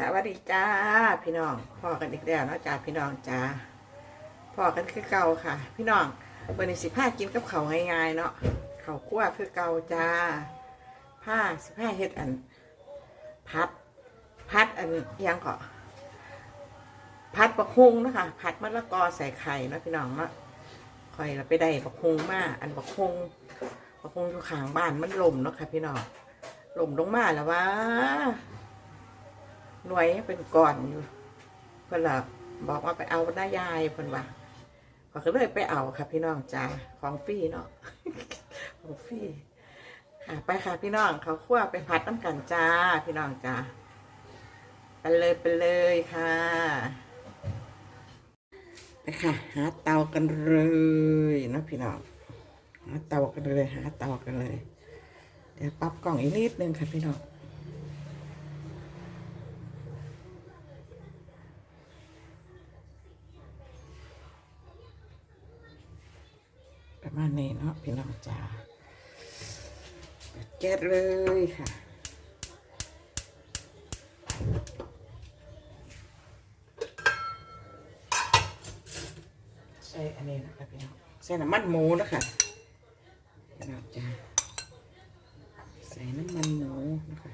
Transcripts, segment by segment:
สวัสดีจ้าพี่น้องพ่อกันอีกแล้วเนาะจ้าพี่น้องจ้าพ่อกันคือเก่าค่ะ พี่น้องวันนี้สิผ้ากินกับเขาง่ายๆเนาะเขาคั่วคือเก่าจ้าผ้าสิผ้าเฮ็ดอัน พัด พัดอันยังก็พัดบะฮุงนะคะพัดมะละกอใส่ไข่เนาะพี่น้องเนาะคอยเราไปได้บะฮุงมาอันบะฮุงบะฮุงอยู่ข้างบ้านมันลมเนาะค่ะ พี่น้องลมลงมาแล้วว่า หน่วยเป็นก่อนอยู่เพื่อนละบอกว่าไปเอาหน้ายายเพื่อนว่าขาก็เลยไปเอาค่ะพี่น้องจ้าของฟรีเนาะของฟรีค่ะไปค่ะพี่น้องเขาคั่วไปผัดน้ำกันจ้าพี่น้องจ้าไปเลยไปเลยค่ะไปค่ะ หาเตากันเลยนะพี่น้องหาเตากันเลยหาเตากันเลย เดี๋ยวปรับกล่องอีกนิดนึงค่ะพี่น้อง ประ มาณนี้เนาะพี่น้องจ๋าเปิดแก๊สเลยค่ะใส่อันนี้นะคะพี่น้องใส่น้ำมันหมูนะคะพี่น้องจ๋าใส่น้ำมันหมูนะคะ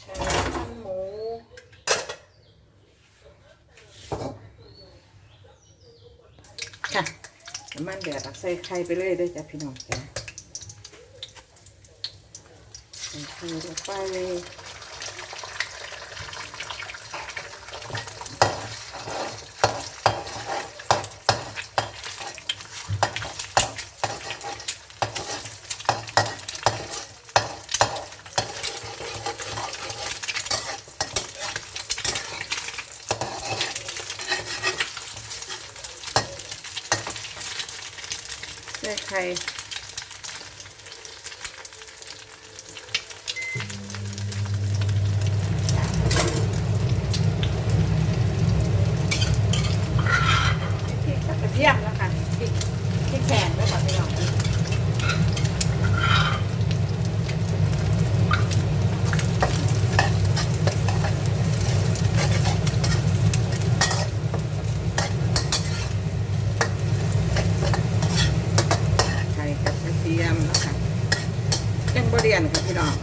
ใส่น้ำมันหมู ค่ะน้ำ มันแดดตักใส่ไข่ไปเลยด้วยจ้ะพี่น้องจ้ะใส่ไข่ลงไป เลยใส่ไข่พริกกับกระเทียมแล้วค่ะพริกพริกแข็งด้วยค่ะพี่น้องไข่กับกระเทียมแล้วค่ะยังบเรียนค่ะพี่น้อง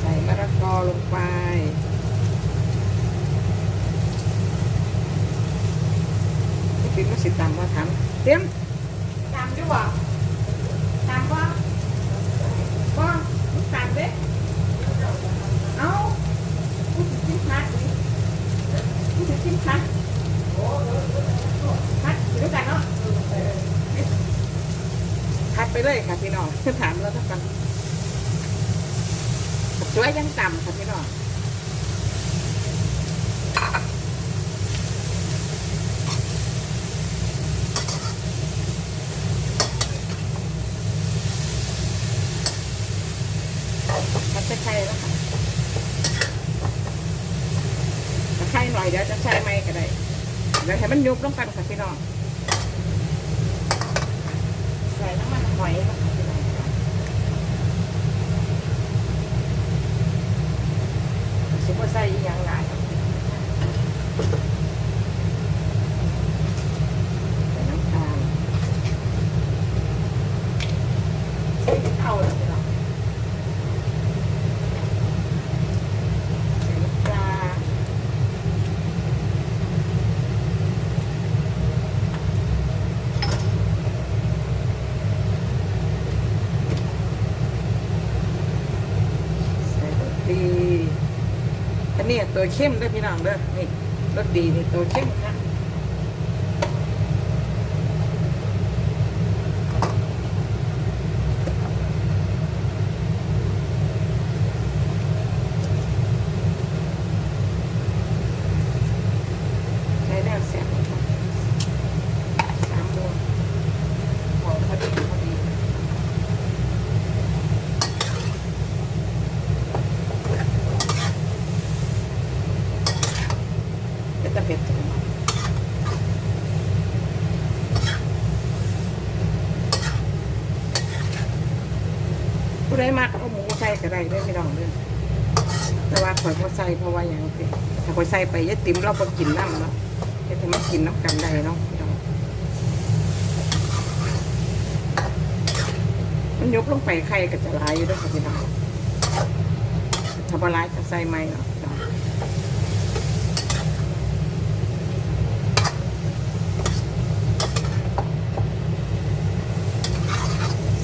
ใส่มะละกอลงไป พี่ก็สิตามว่าทำเตรียมตามด้วยบ่ตามบ่บ่มึงตามเด้เอาพูดถึงชิ้นพัดนี่พูดถึงชิ้นพัดพัดอยู่ด้วยกันเนาะพัดไป เลยค่ะพี่น้องถามแล้วทุกคนช่วยยังต่ำค่ะพี่น้องมันจะใช่แล้วค่ะถ้าใช่หน่อยเดี๋ยวจะใช้ไม่ก็ได้เดี๋ยวให้มันยุบลงกันค่ะพี่น้องใส่น้ำมันห อยแล้วค่ะพี่น้องซุปเปอร์ใส่อย่างหลายครับใส่น้ำตาลใส่เท่าแล้วพี่น้อง ใส่น้ำปลาใส่รสดีอันนี้ ตัวเข้มด้วยพี่น้องเด้อนี่รสดีนี่ตัวเข้มค่ะใช้แล้วเสียบเลยค่ะสามโมงพอพอดีพอดี เป็นตะเพ็ดจัง ผู้ใดมากเอาหมูใส่ก็ได้เด้อพี่น้องเด้อแต่ว่าข่อยบ่ใส่เพราะว่าหยังสิถ้าข่อยใส่ไปยายติ๋มเราบ่กินน้ำเนาะเฮ็ดให้มันกินน้ำกันได้เนาะพี่น้องมันยกลงไปไข่ก็จะลายอยู่ด้วยค่ะพี่น้องถ้าบ่ลายจะใส่ไหมเนาะ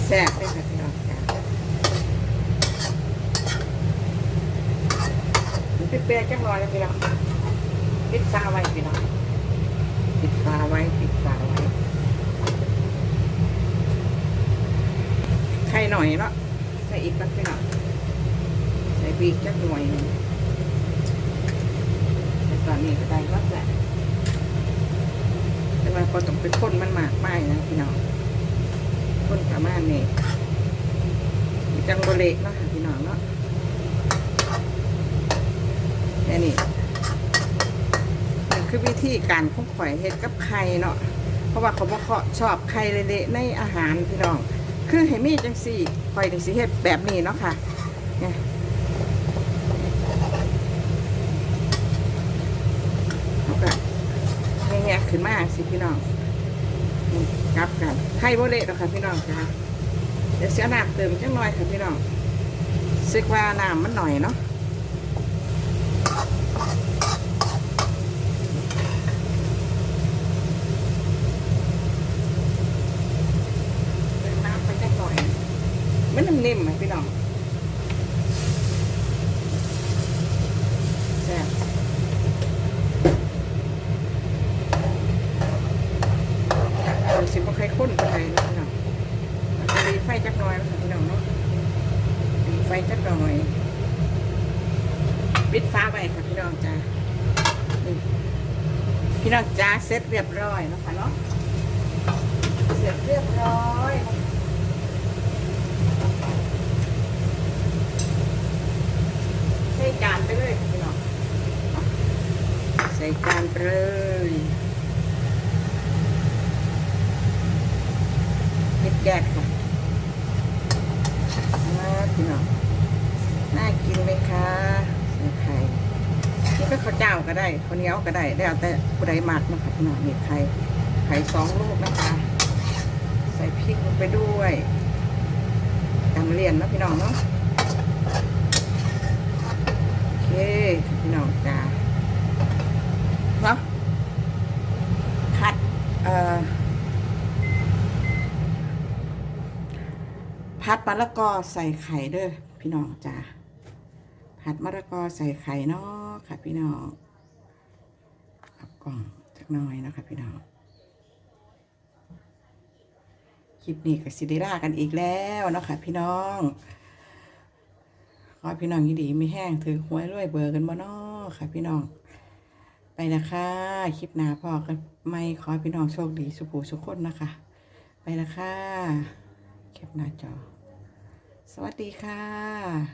แซ่บเลยค่ะพี่น้องจ้า มัน เปรี้ยวๆจังเลยนะพี่น้องปิดฝาไว้พี่น้องปิดฝาไว้ปิดฝาไว้ไข่หน่อยเนาะใส่อีกแป๊บพี่น้องใส่บีกจักหน่อยนึงแต่ตอนนี้ก็ได้แล้วแหละแต่ว่าก็ต้องเป็นคนมันมากไม่นะพี่น้องคนประมาณนี้จังโบเล็กเนาะค่ะพี่น้องเนาะ นี้นี่คือวิธีการของข่อยเฮ็ดกับไข่เนาะเพราะว่าเขาบอกเขาชอบไข่เละๆในอาหารพี่น้อง คือให้มีจังสี่ข่อยจังสิเฮ็ดแบบนี้เนาะค่ะเนี่ยเขาก็แงะขึ้นมาสิพี่น้องกลับกันไข่โบเละเนาะค่ะพี่น้องค่ะเดี๋ยวเสียหน้ำเติมจังหน่อยค่ะพี่น้องซึกว่าน้ำมันหน่อยเนาะ เติมน้ำไปจักหน่อย มันนิ่มๆไหมพี่น้องแซ่บเราสิบ่ใคร ข้นไปไหนนะพี่น้องตีไฟจักหน่อยนะคะพี่น้องเนาะรีไฟจักหน่อยปิดฟ้าไปค่ะพี่น้องจ้าพี่น้องจ้าเสร็จเรียบร้อยนะคะเนาะ เสร็จเรียบร้อยใส่จานไปเลยพี่น้องใส่จานไปเลยเฮ็ด แยกค่ะมาพี่น้องน่ากินไหมคะใส่ไข่นี่ก็ข้าวเจ้าก็ได้ข้าวเหนียวก็ได้แล้วแต่ผู้ใดมักนะคะพี่น้องนี่ไข่ไข่สองลูกนะคะ ใส่พริกลงไปด้วยตำเลียนนะพี่น้องเนาะโอเคพี่น้องจ้าเนาะผัดเอ่อ ผัดมะละกอใส่ไข่เด้อพี่น้องจ้าผัดมะละกอใส่ไข่เนาะค่ะพี่น้องเอากล่องจักน่อยนะคะพี่น้องคลิปนี้กับซิเดล่ากันอีกแล้วนะคะพี่น้องขอพี่น้องยินดีไม่แห้งถือหวยรวยเบอร์กันบ่นาะค่ะพี่น้อง ไปนะคะคลิปหน้าพ่อกันไม่ขอพี่น้องโชคดีสุขสุขคนนะคะ ไปนะคะแคปหน้าจอ สวัสดีค่ะ